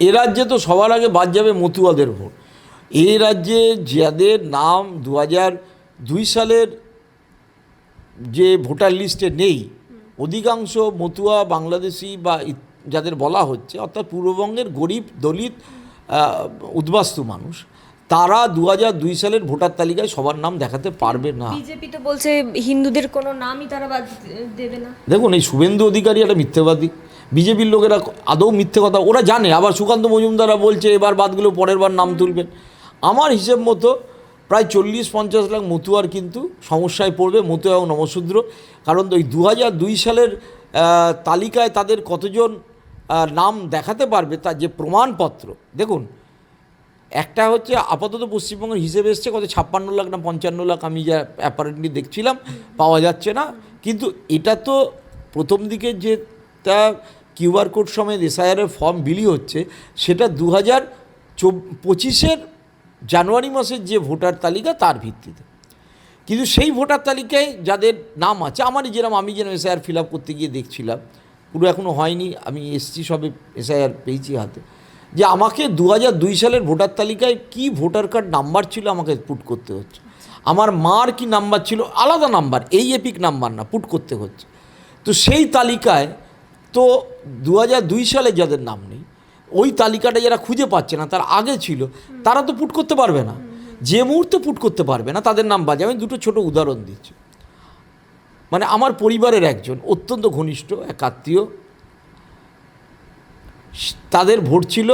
এ রাজ্যে তো সবার আগে বাদ যাবে মতুয়াদের ভোট। এই রাজ্যে যাদের নাম দু হাজার দুই সালের যে ভোটার লিস্টে নেই অধিকাংশ মতুয়া বাংলাদেশি বা যাদের বলা হচ্ছে অর্থাৎ পূর্ববঙ্গের গরিব দলিত উদ্বাস্তু মানুষ তারা দু হাজার দুই সালের ভোটার তালিকায় সবার নাম দেখাতে পারবে না। বিজেপি তো বলছে হিন্দুদের কোনো নামই তারা বাদ দেবে না। দেখুন এই শুভেন্দু অধিকারী একটা মিথ্যেবাদী। বিজেপির লোকেরা আদৌ মিথ্যে কথা, ওরা জানে। আবার সুকান্ত মজুমদাররা বলছে, এবার বাদগুলো পরের বার নাম তুলবেন আমার হিসেব মতো প্রায় চল্লিশ পঞ্চাশ লাখ মতুয়ার কিন্তু সমস্যায় পড়বে, মতুয়া এবং নমশূদ্র কারণ ওই দু দুই সালের তালিকায় তাদের কতজন নাম দেখাতে পারবে তার যে প্রমাণপত্র। দেখুন, একটা হচ্ছে আপাতত পশ্চিমবঙ্গের হিসেবে এসছে, কত ছাপ্পান্ন লাখ না পঞ্চান্ন লাখ আমি যা অ্যাপারেন্টলি দেখছিলাম, পাওয়া যাচ্ছে না। কিন্তু এটা তো প্রথম দিকে যেটা কিউআর কোড সমেত এসআইআরের ফর্ম বিলি হচ্ছে, সেটা দু হাজার পঁচিশের জানুয়ারি মাসের যে ভোটার তালিকা তার ভিত্তিতে। কিন্তু সেই ভোটার তালিকায় যাদের নাম আছে, আমারই যেরকম আমি যেন এসআইআর ফিল আপ করতে গিয়ে দেখছিলাম, পুরো এখনও হয়নি, আমি এসছি সবে এসআইআর পেয়েছি হাতে। যে আমাকে দু দুই সালের ভোটার তালিকায় কি ভোটার কার্ড নাম্বার ছিল আমাকে পুট করতে হচ্ছে। আমার মার কি নাম্বার ছিল, আলাদা নাম্বার, এই এপিক নাম্বার না, পুট করতে হচ্ছে। তো সেই তালিকায় তো দু সালে যাদের নাম নেই, ওই তালিকাটা যারা খুঁজে পাচ্ছে না, তার আগে ছিল, তারা তো পুট করতে পারবে না। যে মুহূর্তে পুট করতে পারবে না, তাদের নাম বাজে। আমি দুটো ছোট উদাহরণ দিচ্ছি। মানে আমার পরিবারের একজন, অত্যন্ত ঘনিষ্ঠ, এক আত্মীয় তাদের ভোট ছিল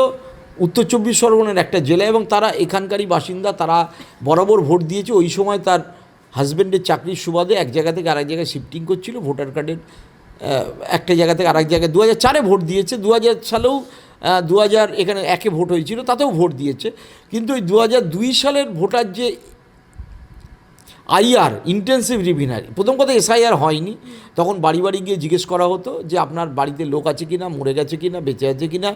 উত্তর চব্বিশ পরগনার একটা জেলা এবং তারা এখানকারই বাসিন্দা, তারা বরাবর ভোট দিয়েছে। ওই সময় তার হাজব্যান্ডের চাকরির সুবাদে এক জায়গা থেকে আরেক জায়গায় শিফটিং করছিল ভোটার কার্ডের একটা জায়গা থেকে আরেক জায়গায় দু হাজার চারে ভোট দিয়েছে। দু হাজার সালেও দু হাজার এখানে একে ভোট হয়েছিল, তাতেও ভোট দিয়েছে। কিন্তু ওই দু হাজার দুই সালের ভোটার যে আইআর ইন্টেন্সিভ রিভিনারি প্রথম কথা এসআইআর হয়নি। তখন বাড়ি বাড়ি গিয়ে জিজ্ঞেস করা হতো যে আপনার বাড়িতে লোক আছে কি না মরে গেছে কি না বেঁচে আছে কিনা,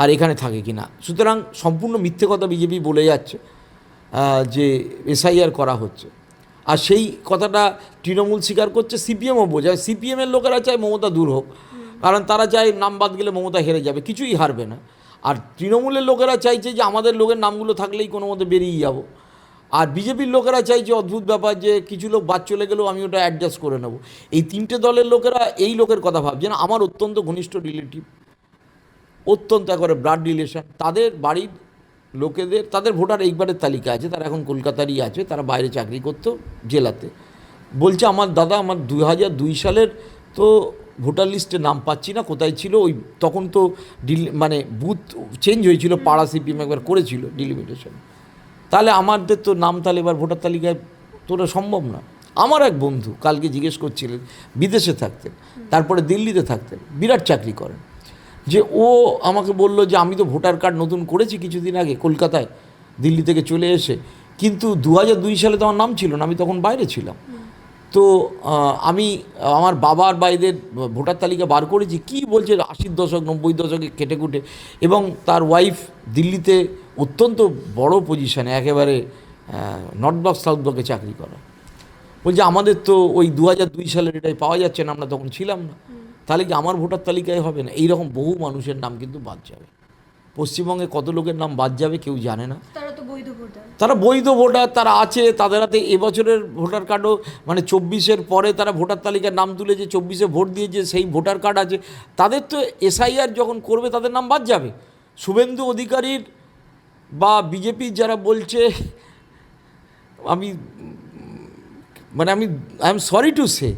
আর এখানে থাকে কি না সুতরাং সম্পূর্ণ মিথ্যে কথা বিজেপি বলে যাচ্ছে যে এসআইআর করা হচ্ছে। আর সেই কথাটা তৃণমূল স্বীকার করছে সিপিএমও বোঝায় সিপিএমের লোকেরা চায় মমতা দূর হোক। কারণ তারা চায় নাম বাদ গেলে মমতা হেরে যাবে, কিছুই হারবে না। আর তৃণমূলের লোকেরা চাইছে যে আমাদের লোকের নামগুলো থাকলেই কোনো মতে বেরিয়ে যাব। আর বিজেপির লোকেরা চাইছে অদ্ভুত ব্যাপার যে কিছু লোক বাদ চলে গেলেও আমি ওটা অ্যাডজাস্ট করে নেব। এই তিনটে দলের লোকেরা এই লোকের কথা ভাবছে। না আমার অত্যন্ত ঘনিষ্ঠ রিলেটিভ অত্যন্ত একবারে ব্লাড রিলেশন তাদের বাড়ির লোকেদের, তাদের ভোটার এইবারের তালিকা আছে, তারা এখন কলকাতারই আছে, তারা বাইরে চাকরি করতো জেলাতে। বলছে আমার দাদা, আমার দুই হাজার দুই সালের তো ভোটার লিস্টে নাম পাচ্ছি না, কোথায় ছিল ওই, তখন তো ডিল মানে বুথ চেঞ্জ হয়েছিল, পাড়া সিপিএম একবার করেছিল ডিলিমিটেশন তাহলে আমাদের তো নাম তাহলে এবার ভোটার তালিকায় তোরা সম্ভব না। আমার এক বন্ধু কালকে জিজ্ঞেস করছিলেন, বিদেশে থাকতেন, তারপরে দিল্লিতে থাকতেন, বিরাট চাকরি করেন। যে ও আমাকে বলল যে আমি তো ভোটার কার্ড নতুন করেছি কিছুদিন আগে কলকাতায়, দিল্লি থেকে চলে এসে। কিন্তু দু দুই সালে তো আমার নাম ছিল না, আমি তখন বাইরে ছিলাম। তো আমি, আমার বাবার বাইদের ভোটার তালিকা বার করেছি, কি বলছে আশির দশক, নব্বই দশকে কেটে কুটে। এবং তার ওয়াইফ দিল্লিতে অত্যন্ত বড় পজিশনে একেবারে নর্থ ব্লক সাউথ ব্লকে চাকরি করা। বলছে, আমাদের তো ওই দু দুই সালের এটাই পাওয়া যাচ্ছে না, আমরা তখন ছিলাম না। তাহলে কি আমার ভোটার তালিকায় হবে না? এইরকম বহু মানুষের নাম কিন্তু বাদ যাবে। পশ্চিমবঙ্গে কত লোকের নাম বাদ যাবে কেউ জানে না। তারা তো বৈধ ভোটার। তারা বৈধ ভোটার তারা আছে তাদের হাতে এবছরের ভোটার কার্ডও মানে চব্বিশের পরে তারা ভোটার তালিকার নাম তুলেছে চব্বিশে ভোট দিয়েছে সেই ভোটার কার্ড আছে। তাদের তো এসআইআর যখন করবে তাদের নাম বাদ যাবে। শুভেন্দু অধিকারীর বা বিজেপির যারা বলছে আমি মানে আমি I am sorry to say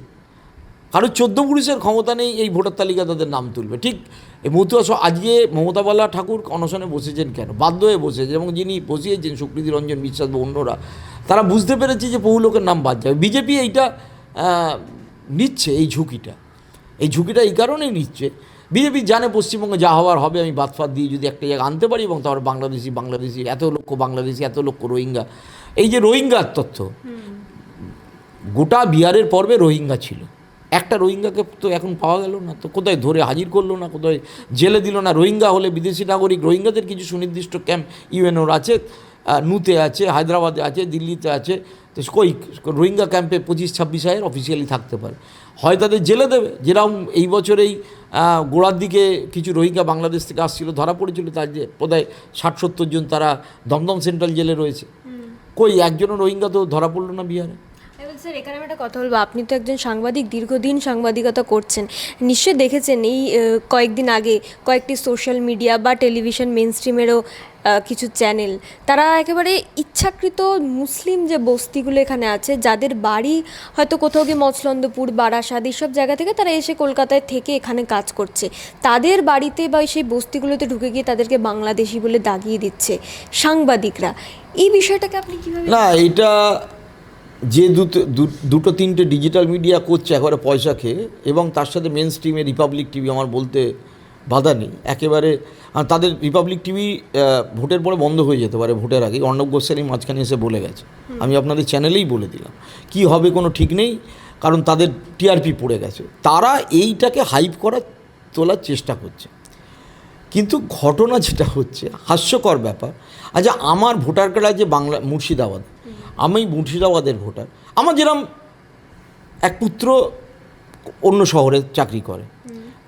কারও চোদ্দ পুরুষের ক্ষমতা নেই এই ভোটার তালিকা তাদের নাম তুলবে। ঠিক এই মতুয়া আজকে মমতাবালা ঠাকুর অনশনে বসেছেন কেন? বাধ্য হয়ে বসেছে এবং যিনি বসিয়েছেন সুকৃতি রঞ্জন বিশ্বাস বা অন্যরা তারা বুঝতে পেরেছে যে বহু লোকের নাম বাদ যাবে। বিজেপি এইটা নিচ্ছে এই ঝুঁকিটা। এই ঝুঁকিটা এই কারণেই নিচ্ছে। বিজেপি জানে পশ্চিমবঙ্গে যা হওয়ার হবে আমি বাদ ফাদ দিয়ে যদি একটা জায়গা আনতে পারি এবং তারপর বাংলাদেশি বাংলাদেশি এত লক্ষ বাংলাদেশি এত লক্ষ রোহিঙ্গা। এই যে রোহিঙ্গার তথ্য গোটা বিহারের পর্বে রোহিঙ্গা ছিল। একটা রোহিঙ্গাকে তো এখন পাওয়া গেল না তো কোথায় ধরে হাজির করল না কোথায় জেলে দিল না? রোহিঙ্গা হলে বিদেশি নাগরিক রোহিঙ্গাদের কিছু সুনির্দিষ্ট ক্যাম্প ইউএনওর আছে নুতে আছে হায়দ্রাবাদে আছে দিল্লিতে আছে তো কই রোহিঙ্গা ক্যাম্পে পঁচিশ ছাব্বিশ হাজার অফিসিয়ালি থাকতে পারে। হয় তাদের জেলে দেবে? যেরকম এই বছরেই গোড়ার দিকে কিছু রোহিঙ্গা বাংলাদেশ থেকে আসছিল ধরা পড়েছিল তার যে বোধহয় ষাট সত্তর জন তারা দমদম সেন্ট্রাল জেলে রয়েছে। কই একজনও রোহিঙ্গা তো ধরা পড়ল না বিহারে? স্যার, এখানে আমি একটা কথা বলব। আপনি তো একজন সাংবাদিক, দীর্ঘদিন সাংবাদিকতা করছেন। নিশ্চয়ই দেখেছেন এই কয়েকদিন আগে কয়েকটি সোশ্যাল মিডিয়া বা টেলিভিশন মেন স্ট্রিমেরও কিছু চ্যানেল তারা একেবারে ইচ্ছাকৃত মুসলিম যে বস্তিগুলো এখানে আছে, যাদের বাড়ি হয়তো কোথাও গিয়ে মচলন্দপুর বারাসাত এইসব জায়গা থেকে তারা এসে কলকাতায় থেকে এখানে কাজ করছে। তাদের বাড়িতে বা সেই বস্তিগুলোতে ঢুকে গিয়ে তাদেরকে বাংলাদেশি বলে দাগিয়ে দিচ্ছে সাংবাদিকরা। এই বিষয়টাকে আপনি কীভাবে না এটা যে দুটো দুটো তিনটে ডিজিটাল মিডিয়া করছে একেবারে পয়সা খেয়ে, এবং তার সাথে মেন স্ট্রিমে রিপাবলিক টিভি আমার বলতে বাধা নেই। একেবারে তাদের রিপাবলিক টিভি ভোটের পরে বন্ধ হয়ে যেতে পারে ভোটের আগে অর্ণব গোস্বামী মাঝখানে এসে বলে গেছে। আমি আপনাদের চ্যানেলেই বলে দিলাম। কি হবে কোনো ঠিক নেই, কারণ তাদের টিআরপি পড়ে গেছে। তারা এইটাকে হাইপ করার, তোলার চেষ্টা করছে। কিন্তু ঘটনা যেটা হচ্ছে, হাস্যকর ব্যাপার। আচ্ছা আমার ভোটার কার্ড আছে বাংলা, মুর্শিদাবাদ। আমি মুর্শিদাবাদের ভোটার। আমার যেরম এক পুত্র অন্য শহরে চাকরি করে।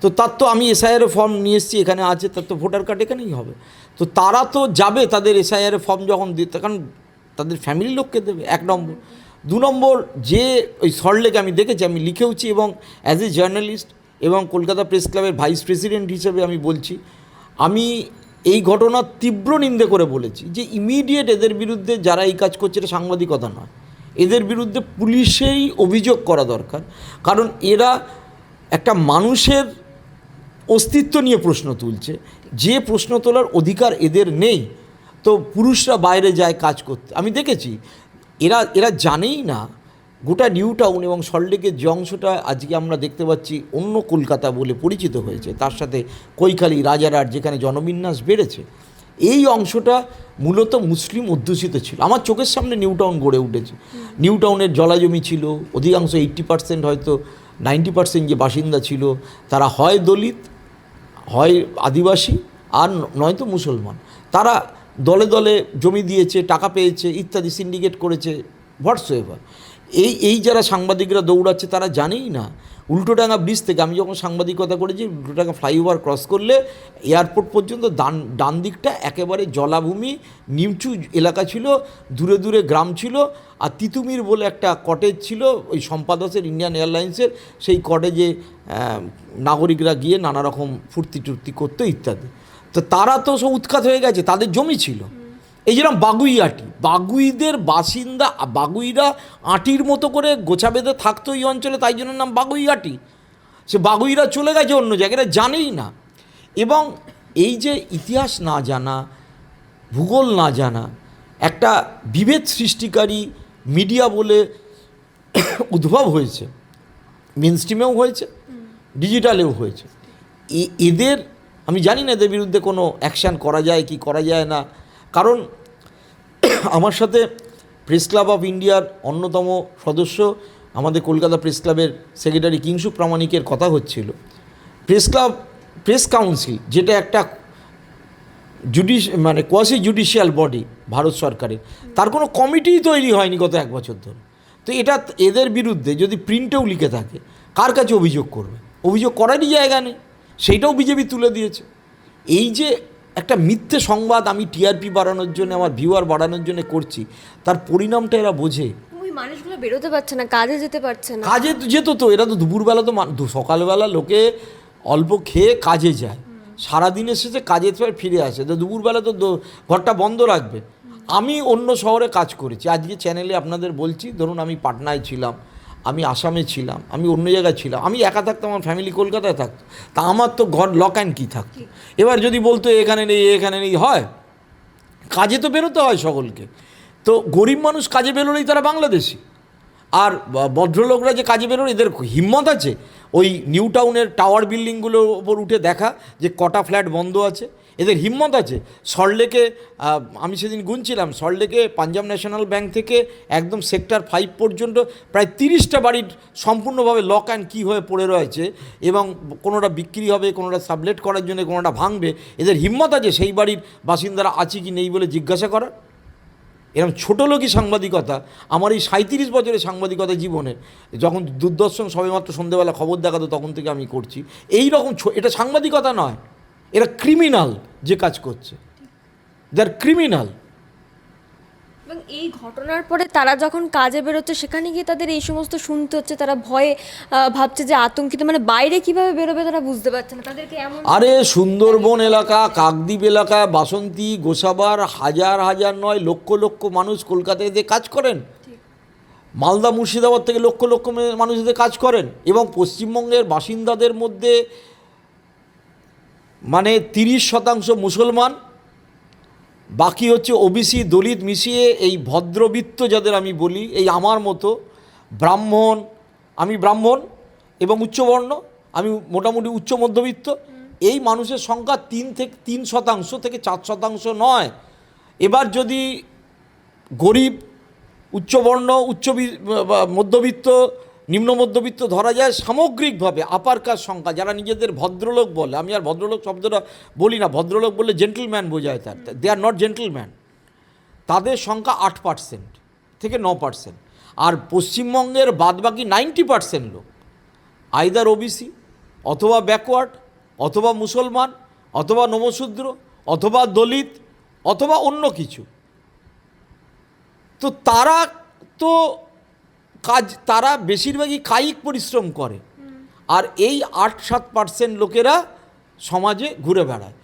তো তার তো আমি এসআইআর ফর্ম নিয়ে এসেছি এখানে আছে তার তো ভোটার কার্ড এখানেই হবে। তো তারা তো যাবে তাদের এসআইআর ফর্ম যখন দিতে কারণ তাদের ফ্যামিলির লোককে দেবে এক নম্বর। দু নম্বর যে ওই সল্টলেকে আমি দেখেছি আমি লিখেওছি এবং অ্যাজ এ জার্নালিস্ট এবং কলকাতা প্রেস ক্লাবের ভাইস প্রেসিডেন্ট হিসেবে আমি বলছি আমি এই ঘটনার তীব্র নিন্দে করে বলেছি যে ইমিডিয়েট এদের বিরুদ্ধে যারা এই কাজ করছে এটা সাংবাদিকতা নয়। এদের বিরুদ্ধে পুলিশেই অভিযোগ করা দরকার। কারণ এরা একটা মানুষের অস্তিত্ব নিয়ে প্রশ্ন তুলছে। যে প্রশ্ন তোলার অধিকার এদের নেই। তো পুরুষরা বাইরে যায় কাজ করতে। আমি দেখেছি, এরা এরা জানেই না গোটা নিউ টাউন এবং সল্টলেকের যে অংশটা আজকে আমরা দেখতে পাচ্ছি অন্য কলকাতা বলে পরিচিত হয়েছে, তার সাথে কৈখালি রাজারহাট যেখানে জনবিন্যাস বেড়েছে, এই অংশটা মূলত মুসলিম অধ্যুষিত ছিল। আমার চোখের সামনে নিউ টাউন গড়ে উঠেছে। নিউ টাউনের জলাজমি ছিল, অধিকাংশ এইট্টি পার্সেন্ট হয়তো নাইনটি পার্সেন্ট যে বাসিন্দা ছিল, তারা হয় দলিত, হয় আদিবাসী আর নয়তো মুসলমান। তারা দলে দলে জমি দিয়েছে, টাকা পেয়েছে, ইত্যাদি সিন্ডিকেট করেছে হোয়াটসএভার এই এই যারা সাংবাদিকরা দৌড়াচ্ছে তারা জানেই না। উল্টোডাঙ্গা ব্রিজ থেকে আমি যখন সাংবাদিকতা করেছি উল্টোডাঙ্গা ফ্লাইওভার ক্রস করলে এয়ারপোর্ট পর্যন্ত ডান ডান দিকটা একেবারে জলাভূমি, নিমচু এলাকা ছিল, দূরে দূরে গ্রাম ছিল, আর তিতুমির বলে একটা কটেজ ছিল, ওই সম্পাদকের ইন্ডিয়ান এয়ারলাইন্সের সেই কটেজে নাগরিকরা গিয়ে নানা রকম ফুর্তি টুর্তি করতো, ইত্যাদি। তো তারা তো সব উৎখাত হয়ে গেছে, তাদের জমি ছিল। এই যেরকম বাগুই আটি। বাগুইদের বাসিন্দা, বাগুইরা আটির মতো করে গোছা বেঁধে থাকতো এই অঞ্চলে, তাই জন্য নাম বাগুই আটি। সে বাগুইরা চলে গেছে অন্য জায়গায় জানেই না। এবং এই যে ইতিহাস না জানা, ভূগোল না জানা, একটা বিভেদ সৃষ্টিকারী মিডিয়া বলে উদ্ভব হয়েছে। মেন স্ট্রিমেও হয়েছে ডিজিটালেও হয়েছে। এদের, আমি জানি না এদের বিরুদ্ধে কোনো অ্যাকশান করা যায় কি করা যায় না। কারণ আমার সাথে প্রেস ক্লাব অফ ইন্ডিয়ার অন্যতম সদস্য, আমাদের কলকাতা প্রেস ক্লাবের সেক্রেটারি কিংসু প্রামাণিকের কথা হচ্ছিল। প্রেস ক্লাব, প্রেস কাউন্সিল, যেটা একটা জুডিশ মানে কোয়াসি জুডিশিয়াল বডি ভারত সরকারের, তার কোনো কমিটিই তৈরি হয়নি গত এক বছর ধরে। তো এটা এদের বিরুদ্ধে যদি প্রিন্টেও লিখে থাকে, কার কাছে অভিযোগ করবে? অভিযোগ করারই জায়গা নেই, সেইটাও বিজেপি তুলে দিয়েছে। এই যে একটা মিথ্যে সংবাদ আমি টিআরপি বাড়ানোর জন্য আমার ভিউয়ার বাড়ানোর জন্য করছি। তার পরিণামটা এরা বোঝে। মানুষগুলো বেরোতে পারছে না কাজে যেতে পারছে না। কাজে তো যেত তো এরা তো দুপুরবেলা তো সকালবেলা লোকে অল্প খেয়ে কাজে যায়। সারাদিনের শেষে কাজে ফিরে আসে। তো দুপুরবেলা তো ঘরটা বন্ধ রাখবে। আমি অন্য শহরে কাজ করেছি। আজকে চ্যানেলে আপনাদের বলছি ধরুন আমি পাটনায় ছিলাম। আমি আসামে ছিলাম আমি অন্য জায়গায় ছিলাম আমি একা থাকতাম আমার ফ্যামিলি কলকাতায় থাকতো। তা আমার তো ঘর লক অ্যান্ড কি থাকতো। এবার যদি বলতো এখানে নেই এখানে নেই হয়। কাজে তো বেরোতে হয় সকলকে। তো গরিব মানুষ কাজে বেরোলেই তারা বাংলাদেশি। আর ভদ্রলোকরা যে কাজে বেরোয় এদের হিম্মত আছে। ওই নিউ টাউনের টাওয়ার বিল্ডিংগুলোর ওপর উঠে দেখা যে কটা ফ্ল্যাট বন্ধ আছে। এদের হিম্মত আছে। সল্টলেকে আমি সেদিন গুনছিলাম সল্টলেকে পাঞ্জাব ন্যাশনাল ব্যাংক থেকে একদম সেক্টর ফাইভ পর্যন্ত প্রায় তিরিশটা বাড়ির সম্পূর্ণভাবে লক অ্যান্ড কি হয়ে পড়ে রয়েছে এবং কোনোটা বিক্রি হবে, কোনোটা সাবলেট করার জন্য, কোনোটা ভাঙবে, এদের হিম্মত আছে সেই বাড়ির বাসিন্দারা আছে কি নেই বলে জিজ্ঞাসা করার? এরকম ছোটো লোকই সাংবাদিকতা। আমার এই সাঁত্রিশ বছরের সাংবাদিকতা জীবনে যখন দূরদর্শন সবেমাত্র সন্ধ্যেবেলা খবর দেখাতো তখন থেকে আমি করছি। এই রকম এটা সাংবাদিকতা নয়। এরা ক্রিমিনাল যে কাজ করছে। আর ক্রিমিনাল এবং এই ঘটনার পরে তারা যখন কাজে বেরোচ্ছে সেখানে গিয়ে তাদের এই সমস্ত শুনতে হচ্ছে তারা ভয়ে ভাবছে যে আতঙ্কিত। মানে বাইরে কীভাবে বেরোবে তারা বুঝতে পারছে না। তাদেরকে এমন আরে সুন্দরবন এলাকা কাকদ্বীপ এলাকা বাসন্তী গোসাবার হাজার হাজার নয় লক্ষ লক্ষ মানুষ কলকাতায় এতে কাজ করেন। মালদা মুর্শিদাবাদ থেকে লক্ষ লক্ষ মানুষ এতে কাজ করেন। এবং পশ্চিমবঙ্গের বাসিন্দাদের মধ্যে মানে তিরিশ শতাংশ মুসলমান, বাকি হচ্ছে ওবিসি দলিত মিশিয়ে এই ভদ্রবিত্ত যাদের আমি বলি, এই আমার মতো ব্রাহ্মণ, আমি ব্রাহ্মণ এবং উচ্চবর্ণ, আমি মোটামুটি উচ্চ মধ্যবিত্ত, এই মানুষের সংখ্যা তিন থেকে, তিন শতাংশ থেকে চার শতাংশ নয়। এবার যদি গরিব, উচ্চবর্ণ উচ্চ মধ্যবিত্ত নিম্ন মধ্যবিত্ত ধরা যায় সামগ্রিকভাবে আপার কাজ সংখ্যা, যারা নিজেদের ভদ্রলোক বলে, আমি আর ভদ্রলোক শব্দটা বলি না, ভদ্রলোক বললে জেন্টলম্যান বোঝায় তার দে আর নট জেন্টলম্যান তাদের সংখ্যা আট পার্সেন্ট থেকে ন পার্সেন্ট আর পশ্চিমবঙ্গের বাদবাকি নাইনটি পার্সেন্ট লোক আইদার ওবিসি অথবা ব্যাকওয়ার্ড অথবা মুসলমান, অথবা নমশূদ্র অথবা দলিত, অথবা অন্য কিছু, তো তারা তো কাজ, তারা বেশিরভাগই কায়িক পরিশ্রম করে। আর এই আট সাত পার্সেন্ট লোকেরা সমাজে ঘুরে বেড়ায়।